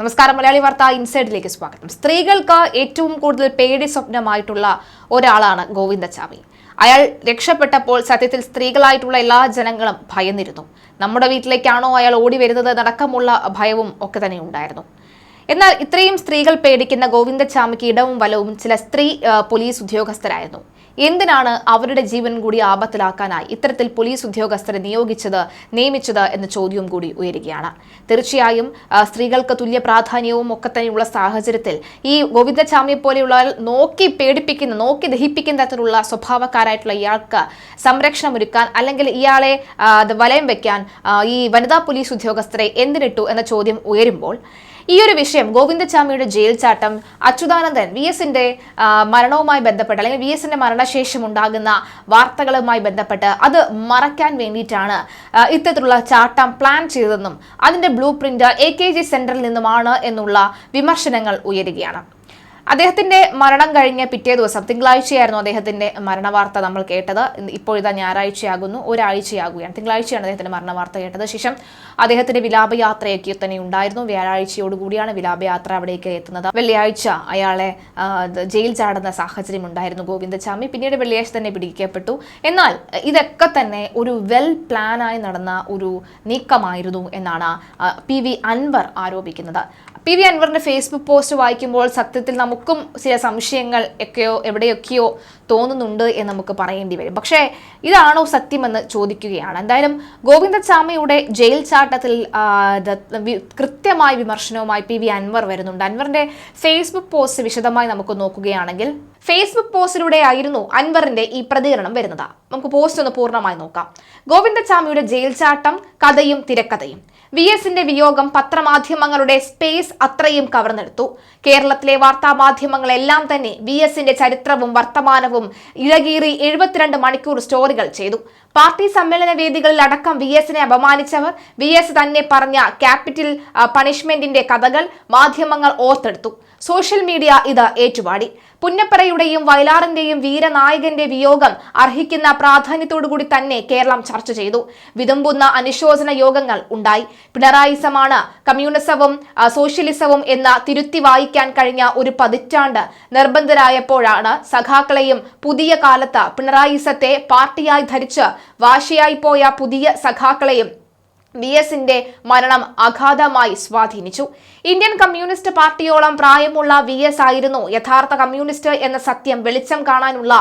നമസ്കാരം മലയാളി വാർത്ത ഇൻസൈഡിലേക്ക് സ്വാഗതം. സ്ത്രീകൾക്ക് ഏറ്റവും കൂടുതൽ പേടി സ്വപ്നമായിട്ടുള്ള ഒരാളാണ് ഗോവിന്ദചാമി അയാൾ രക്ഷപ്പെട്ടപ്പോൾ സത്യത്തിൽ സ്ത്രീകളായിട്ടുള്ള എല്ലാ ജനങ്ങളും ഭയന്നിരുന്നു. നമ്മുടെ വീട്ടിലേക്കാണോ അയാൾ ഓടി വരുന്നത് അടക്കമുള്ള ഭയവും ഒക്കെ തന്നെ ഉണ്ടായിരുന്നു. എന്നാൽ ഇത്രയും സ്ത്രീകൾ പേടിക്കുന്ന ഗോവിന്ദചാമിക്ക് ഇടവും വലവും ചില സ്ത്രീ പോലീസ് ഉദ്യോഗസ്ഥരായിരുന്നു. എന്തിനാണ് അവരുടെ ജീവൻ കൂടി ആപത്തിലാക്കാനായി ഇത്തരത്തിൽ പോലീസ് ഉദ്യോഗസ്ഥരെ നിയോഗിച്ചത് നിയമിച്ചത് എന്ന ചോദ്യവും കൂടി ഉയരുകയാണ്. തീർച്ചയായും സ്ത്രീകൾക്ക് തുല്യ പ്രാധാന്യവും ഒക്കെ തന്നെയുള്ള സാഹചര്യത്തിൽ ഈ ഗോവിന്ദചാമിയെ പോലെയുള്ള നോക്കി പേടിപ്പിക്കുന്ന നോക്കി ദഹിപ്പിക്കുന്ന തരത്തിലുള്ള സ്വഭാവക്കാരായിട്ടുള്ള ഇയാൾക്ക് സംരക്ഷണം ഒരുക്കാൻ അല്ലെങ്കിൽ ഇയാളെ വലയം വെക്കാൻ ഈ വനിതാ പോലീസ് ഉദ്യോഗസ്ഥരെ എന്തിനിട്ടു എന്ന ചോദ്യം ഉയരുമ്പോൾ ഈ ഒരു വിഷയം ഗോവിന്ദചാമിയുടെ ജയിൽ ചാട്ടം അച്യുതാനന്ദൻ വി എസിന്റെ മരണവുമായി ബന്ധപ്പെട്ട് അല്ലെങ്കിൽ വി എസിന്റെ മരണശേഷം ഉണ്ടാകുന്ന വാർത്തകളുമായി ബന്ധപ്പെട്ട് അത് മറയ്ക്കാൻ വേണ്ടിയിട്ടാണ് ഇത്തരത്തിലുള്ള ചാട്ടം പ്ലാൻ ചെയ്തതെന്നും അതിന്റെ blue print A K G സെന്ററിൽ നിന്നുമാണ് എന്നുള്ള വിമർശനങ്ങൾ ഉയരുകയാണ്. അദ്ദേഹത്തിന്റെ മരണം കഴിഞ്ഞ പിറ്റേ ദിവസം തിങ്കളാഴ്ചയായിരുന്നു അദ്ദേഹത്തിന്റെ മരണവാർത്ത നമ്മൾ കേട്ടത്. ഇപ്പോഴിതാ ഇതാ ഞായറാഴ്ചയാകുന്നു ഒരാഴ്ചയാകുകയാണ്. തിങ്കളാഴ്ചയാണ് അദ്ദേഹത്തിന്റെ മരണവാർത്ത കേട്ടത്. ശേഷം അദ്ദേഹത്തിന്റെ വിലാപയാത്രയൊക്കെ തന്നെ ഉണ്ടായിരുന്നു. വ്യാഴാഴ്ചയോടുകൂടിയാണ് വിലാപയാത്ര അവിടേക്ക് എത്തുന്നത്. വെള്ളിയാഴ്ച അയാളെ ജയിൽ ചാടുന്ന സാഹചര്യം ഉണ്ടായിരുന്നു ഗോവിന്ദചാമി പിന്നീട് വെള്ളിയാഴ്ച തന്നെ പിടിക്കപ്പെട്ടു. എന്നാൽ ഇതൊക്കെ തന്നെ ഒരു വെൽ പ്ലാനായി നടന്ന ഒരു നീക്കമായിരുന്നു എന്നാണ് പി വി അൻവർ ആരോപിക്കുന്നത്. പി വി അൻവറിന്റെ ഫേസ്ബുക്ക് പോസ്റ്റ് വായിക്കുമ്പോൾ സത്യത്തിൽ നമുക്കും ചില സംശയങ്ങൾ ഒക്കെയോ എവിടെയൊക്കെയോ തോന്നുന്നുണ്ട് എന്ന് നമുക്ക് പറയേണ്ടി വരും. പക്ഷേ ഇതാണോ സത്യമെന്ന് ചോദിക്കുകയാണ്. എന്തായാലും ഗോവിന്ദസ്വാമിയുടെ ജയിൽ ചാട്ടത്തിൽ വി- കൃത്യമായ വിമർശനവുമായി പി വി അൻവർ വരുന്നുണ്ട്. അൻവറിന്റെ ഫേസ്ബുക്ക് പോസ്റ്റ് വിശദമായി നമുക്ക് നോക്കുകയാണെങ്കിൽ ഫേസ്ബുക്ക് പോസ്റ്റിലൂടെ ആയിരുന്നു അൻവറിന്റെ ഈ പ്രതികരണം വരുന്നത്. നമുക്ക് പോസ്റ്റ് ഒന്ന് പൂർണമായി നോക്കാം. ഗോവിന്ദചാമിയുടെ ജയിൽ ചാട്ടം കഥയും തിരക്കഥയും. വി എസിന്റെ വിയോഗം പത്രമാധ്യമങ്ങളുടെ സ്പേസ് അത്രയും കവർന്നെടുത്തു. കേരളത്തിലെ വാർത്താ മാധ്യമങ്ങളെല്ലാം തന്നെ വി എസിന്റെ ചരിത്രവും വർത്തമാനവും ഇഴകീറി എഴുപത്തിരണ്ട് മണിക്കൂർ സ്റ്റോറികൾ ചെയ്തു. പാർട്ടി സമ്മേളന വേദികളിൽ അടക്കം വി എസിനെ അപമാനിച്ചവർ വി എസ് തന്നെ പറഞ്ഞ ക്യാപിറ്റൽ പണിഷ്മെന്റിന്റെ കഥകൾ മാധ്യമങ്ങൾ ഓർത്തെടുത്തു. സോഷ്യൽ മീഡിയ ഇത് ഏറ്റുപാടി പുന്നപ്പറയുടെയും വയലാറിന്റെയും വീരനായകന്റെ വിയോഗം അർഹിക്കുന്ന പ്രാധാന്യത്തോടുകൂടി തന്നെ കേരളം ചർച്ച ചെയ്തു. വിതുമ്പുന്ന അനുശോചന യോഗങ്ങൾ ഉണ്ടായി. പിണറായിസമാണ് കമ്മ്യൂണിസവും സോഷ്യലിസവും എന്ന തിരുത്തി വായിക്കാൻ കഴിഞ്ഞ ഒരു പതിറ്റാണ്ട് നിർബന്ധരായപ്പോഴാണ് സഖാക്കളെയും പുതിയ കാലത്ത് പിണറായിസത്തെ പാർട്ടിയായി ധരിച്ച് വാശിയായി പോയ പുതിയ സഖാക്കളെയും വി എസിന്റെ മരണം അഗാധമായി സ്വാധീനിച്ചു. ഇന്ത്യൻ കമ്മ്യൂണിസ്റ്റ് പാർട്ടിയോളം പ്രായമുള്ള വി എസ് ആയിരുന്നു യഥാർത്ഥ കമ്മ്യൂണിസ്റ്റ് എന്ന സത്യം വെളിച്ചം കാണാനുള്ള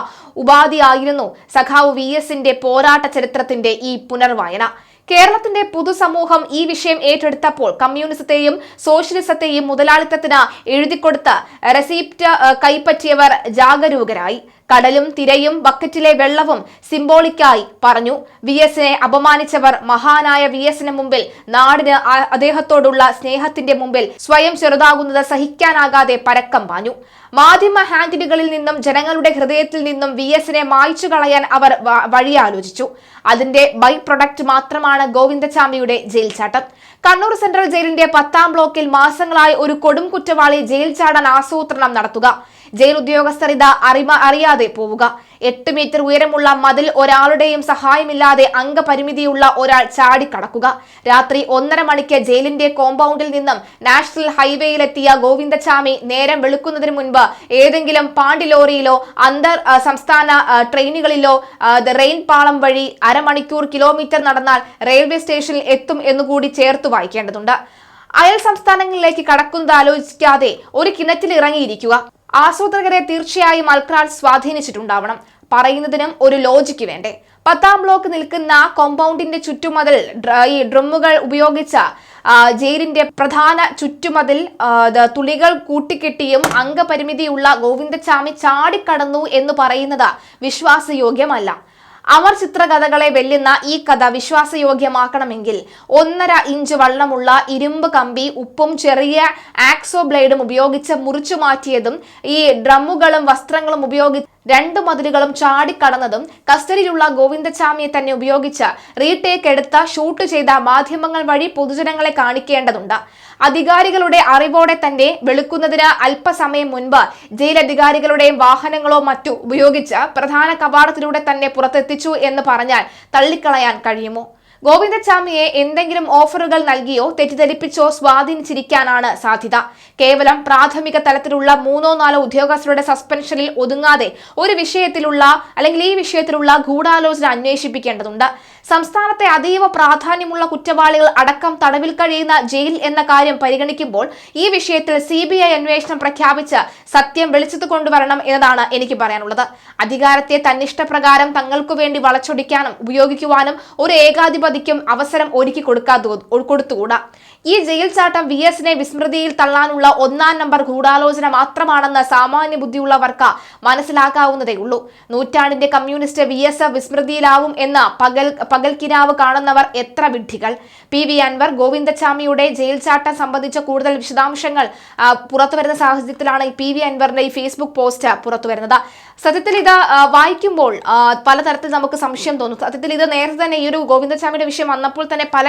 ഉപാധിയായിരുന്നു സഖാവ് വി എസിന്റെ പോരാട്ട ചരിത്രത്തിന്റെ ഈ പുനർവായന. കേരളത്തിന്റെ പൊതുസമൂഹം ഈ വിഷയം ഏറ്റെടുത്തപ്പോൾ കമ്മ്യൂണിസത്തെയും സോഷ്യലിസത്തെയും മുതലാളിത്തത്തിന് എഴുതിക്കൊടുത്ത് റെസീപ്റ്റ് കൈപ്പറ്റിയവർ ജാഗരൂകരായി. കടലും തിരയും ബക്കറ്റിലെ വെള്ളവും സിംബോളിക്കായി പറഞ്ഞു. വി എസിനെ അപമാനിച്ചവർ മഹാനായ വി എസിന് മുമ്പിൽ നാടിന് അദ്ദേഹത്തോടുള്ള സ്നേഹത്തിന്റെ മുമ്പിൽ സ്വയം ചെറുതാകുന്നത് സഹിക്കാനാകാതെ പരക്കം പാഞ്ഞു. മാധ്യമ ഹാൻഡിലുകളിൽ നിന്നും ജനങ്ങളുടെ ഹൃദയത്തിൽ നിന്നും വി എസിനെ മായ്ച്ചു കളയാൻ അവർ വഴിയാലോചിച്ചു. അതിന്റെ ബൈ പ്രൊഡക്റ്റ് മാത്രമാണ് ഗോവിന്ദചാമിയുടെ ജയിൽ ചാട്ടം കണ്ണൂർ സെൻട്രൽ ജയിലിന്റെ പത്താം ബ്ലോക്കിൽ മാസങ്ങളായി ഒരു കൊടും കുറ്റവാളി ജയിൽ ചാടാൻ ആസൂത്രണം നടത്തുക. ജയിൽ ഉദ്യോഗസ്ഥർ ഇത് അറിമ അറിയാതെ പോവുക. എട്ട് മീറ്റർ ഉയരമുള്ള മതിൽ ഒരാളുടെയും സഹായമില്ലാതെ അംഗപരിമിതിയുള്ള ഒരാൾ ചാടിക്കടക്കുക. രാത്രി ഒന്നര മണിക്ക് ജയിലിന്റെ കോമ്പൗണ്ടിൽ നിന്നും നാഷണൽ ഹൈവേയിലെത്തിയ ഗോവിന്ദചാമി നേരം വെളുക്കുന്നതിന് മുൻപ് ഏതെങ്കിലും പാണ്ടി ലോറിയിലോ അന്തർ സംസ്ഥാന ട്രെയിനുകളിലോ റെയിൻ പാളം വഴി അരമണിക്കൂർ കിലോമീറ്റർ നടന്നാൽ റെയിൽവേ സ്റ്റേഷനിൽ എത്തും എന്നുകൂടി ചേർത്ത് വായിക്കേണ്ടതുണ്ട്. അയൽ സംസ്ഥാനങ്ങളിലേക്ക് കടക്കുന്നത് ആലോചിക്കാതെ ഒരു കിണറ്റിൽ ഇറങ്ങിയിരിക്കുക ആസൂത്രകരെ തീർച്ചയായും അൽക്രാൾ സ്വാധീനിച്ചിട്ടുണ്ടാവണം. പറയുന്നതിനും ഒരു ലോജിക്ക് വേണ്ടേ. പത്താം ബ്ലോക്ക് നിൽക്കുന്ന കോമ്പൗണ്ടിന്റെ ചുറ്റുമതിൽ ഈ ഡ്രമ്മുകൾ ഉപയോഗിച്ച ജയിലിന്റെ പ്രധാന ചുറ്റുമതിൽ തുളികൾ കൂട്ടിക്കെട്ടിയും അംഗപരിമിതിയുള്ള ഗോവിന്ദചാമി ചാടിക്കടന്നു എന്ന് പറയുന്നത് വിശ്വാസയോഗ്യമല്ല. അമർ ചിത്രകഥകളെ വെല്ലുന്ന ഈ കഥ വിശ്വാസയോഗ്യമാക്കണമെങ്കിൽ ഒന്നര ഇഞ്ച് വള്ളമുള്ള ഇരുമ്പ് കമ്പി ഉപ്പും ചെറിയ ആക്സോ ബ്ലേഡും ഉപയോഗിച്ച് മുറിച്ചു മാറ്റിയതും ഈ ഡ്രമ്മുകളും വസ്ത്രങ്ങളും ഉപയോഗിച്ച് രണ്ട് മതിലുകളും ചാടിക്കടന്നതും കസ്റ്റഡിയിലുള്ള ഗോവിന്ദചാമിയെ തന്നെ ഉപയോഗിച്ച് റീടേക്ക് എടുത്ത ഷൂട്ട് ചെയ്ത മാധ്യമങ്ങൾ വഴി പൊതുജനങ്ങളെ കാണിക്കേണ്ടതുണ്ട്. അധികാരികളുടെ അറിവോടെ തന്നെ വെളുക്കുന്നതിന് അല്പസമയം മുൻപ് ജയിലധികാരികളുടെയും വാഹനങ്ങളോ മറ്റു ഉപയോഗിച്ച് പ്രധാന കവാടത്തിലൂടെ തന്നെ പുറത്തെത്തിച്ചു എന്ന് പറഞ്ഞാൽ തള്ളിക്കളയാൻ കഴിയുമോ? ഗോവിന്ദച്ചാമിയെ എന്തെങ്കിലും ഓഫറുകൾ നൽകിയോ തെറ്റിദ്ധരിപ്പിച്ചോ സ്വാധീനിച്ചിരിക്കാനാണ് സാധ്യത. കേവലം പ്രാഥമിക തലത്തിലുള്ള മൂന്നോ നാലോ ഉദ്യോഗസ്ഥരുടെ സസ്പെൻഷനിൽ ഒതുങ്ങാതെ ഒരു വിഷയത്തിലുള്ള അല്ലെങ്കിൽ ഈ വിഷയത്തിലുള്ള ഗൂഢാലോചന അന്വേഷിപ്പിക്കേണ്ടതുണ്ട്. സംസ്ഥാനത്തെ അതീവ പ്രാധാന്യമുള്ള കുറ്റവാളികൾ അടക്കം തടവിൽ കഴിയുന്ന ജയിൽ എന്ന കാര്യം പരിഗണിക്കുമ്പോൾ ഈ വിഷയത്തിൽ സി ബി ഐ അന്വേഷണം പ്രഖ്യാപിച്ച് സത്യം വെളിച്ചത്ത് കൊണ്ടുവരണം എന്നതാണ് എനിക്ക് പറയാനുള്ളത്. അധികാരത്തെ തന്നിഷ്ടപ്രകാരം തങ്ങൾക്കു വേണ്ടി വളച്ചൊടിക്കാനും ഉപയോഗിക്കുവാനും ഒരു ഏകാധിപതിക്കും അവസരം ഒരുക്കി കൊടുക്കാതെ കൊടുത്തുകൂടാ? ഈ ജയിൽ ചാട്ടം വി എസിനെ വിസ്മൃതിയിൽ തള്ളാനുള്ള ഒന്നാം നമ്പർ ഗൂഢാലോചന മാത്രമാണെന്ന് സാമാന്യ ബുദ്ധിയുള്ളവർക്ക് മനസ്സിലാക്കാവുന്നതേ ഉള്ളൂ. നൂറ്റാണ്ടിന്റെ കമ്മ്യൂണിസ്റ്റ് വി എസ് വിസ്മൃതിയിലാവും എന്ന പകൽ പകൽക്കിനാവ് കാണുന്നവർ എത്ര വിഡ്ഢികൾ. പി വി അൻവർ ഗോവിന്ദച്ചാമിയുടെ ജയിൽ ചാട്ടം സംബന്ധിച്ച കൂടുതൽ വിശദാംശങ്ങൾ പുറത്തുവരുന്ന സാഹചര്യത്തിലാണ് പി വി അൻവറിന്റെ ഈ ഫേസ്ബുക്ക് പോസ്റ്റ് പുറത്തുവരുന്നത്. സത്യത്തിൽ ഇത് വായിക്കുമ്പോൾ പലതരത്തിൽ നമുക്ക് സംശയം തോന്നും. സത്യത്തിൽ ഇത് നേരത്തെ തന്നെ ഈ ഒരു ഗോവിന്ദച്ചാമിയുടെ വിഷയം വന്നപ്പോൾ തന്നെ പല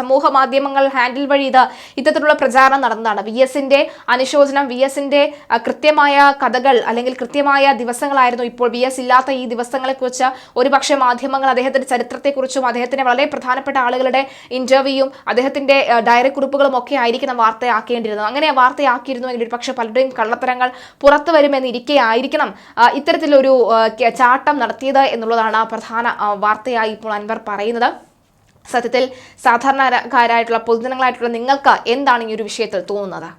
സമൂഹ മാധ്യമങ്ങൾ ഹാൻഡിൽ വഴി ഇത് ഇത്തരത്തിലുള്ള പ്രചാരണം നടന്നതാണ്. വി എസിന്റെ അനുശോചനം വി എസിന്റെ കൃത്യമായ കഥകൾ അല്ലെങ്കിൽ കൃത്യമായ ദിവസങ്ങളായിരുന്നു ഇപ്പോൾ. വി എസ് ഇല്ലാത്ത ഈ ദിവസങ്ങളെക്കുറിച്ച് ഒരുപക്ഷെ മാധ്യമങ്ങൾ അദ്ദേഹത്തിന്റെ ചരിത്രത്തെക്കുറിച്ചും അദ്ദേഹത്തിന്റെ വളരെ പ്രധാനപ്പെട്ട ആളുകളുടെ ഇന്റർവ്യൂയും അദ്ദേഹത്തിന്റെ ഡയറി കുറിപ്പുകളും ഒക്കെ ആയിരിക്കണം വാർത്തയാക്കേണ്ടിരുന്നത് അങ്ങനെ വാർത്തയാക്കിയിരുന്നുവെങ്കിൽ ഒരു പക്ഷേ പലരുടെയും കള്ളത്തരങ്ങൾ പുറത്തു വരുമെന്നിരിക്കെ ആയിരിക്കണം ഇത്തരത്തിലൊരു ചാട്ടം നടത്തിയത് എന്നുള്ളതാണ് പ്രധാന വാർത്തയായി ഇപ്പോൾ അൻവർ പറയുന്നത്. സത്യത്തിൽ സാധാരണക്കാരായിട്ടുള്ള പൊതുജനങ്ങളായിട്ടുള്ള നിങ്ങൾക്ക് എന്താണ് ഈ ഒരു വിഷയത്തിൽ തോന്നുന്നത്?